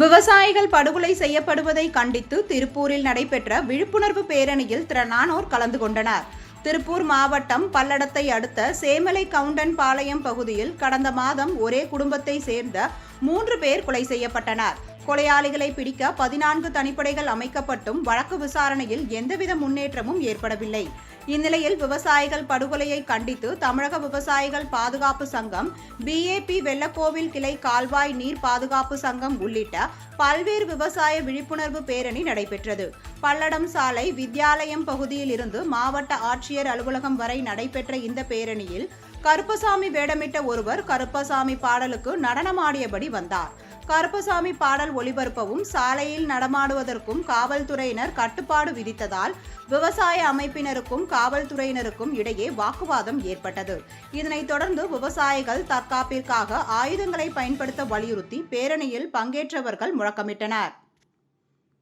விவசாயிகள் படுகொலை செய்யப்படுவதை கண்டித்து திருப்பூரில் நடைபெற்ற விழிப்புணர்வு பேரணியில் திரளானோர் கலந்து கொண்டனர். திருப்பூர் மாவட்டம் பல்லடத்தை அடுத்த சேமலை கவுண்டன் பாளையம் பகுதியில் கடந்த மாதம் ஒரே குடும்பத்தை சேர்ந்த மூன்று பேர் கொலை செய்யப்பட்டனர். கொலையாளிகளை பிடிக்க பதினான்கு தனிப்படைகள் அமைக்கப்பட்டும் வழக்கு விசாரணையில் எந்தவித முன்னேற்றமும் ஏற்படவில்லை. இந்நிலையில் விவசாயிகள் படுகொலையை கண்டித்து தமிழக விவசாயிகள் பாதுகாப்பு சங்கம் பிஏபி வெள்ளக்கோவில் கிளை கால்வாய் நீர் பாதுகாப்பு சங்கம் உள்ளிட்ட பல்வேறு விவசாய விழிப்புணர்வு பேரணி நடைபெற்றது. பல்லடம் சாலை வித்யாலயம் பகுதியில் இருந்து மாவட்ட ஆட்சியர் அலுவலகம் வரை நடைபெற்ற இந்த பேரணியில் கருப்பசாமி வேடமிட்ட ஒருவர் கருப்பசாமி பாடலுக்கு நடனமாடியபடி வந்தார். கருப்பசாமி பாடல் ஒளிபரப்பவும் சாலையில் நடமாடுவதற்கும் காவல்துறையினர் கட்டுப்பாடு விதித்ததால் விவசாய அமைப்பினருக்கும் காவல்துறையினருக்கும் இடையே வாக்குவாதம் ஏற்பட்டது. இதனைத் தொடர்ந்து விவசாயிகள் தற்காப்பிற்காக ஆயுதங்களை பயன்படுத்த வலியுறுத்தி பேரணியில் பங்கேற்றவர்கள் முழக்கமிட்டனர்.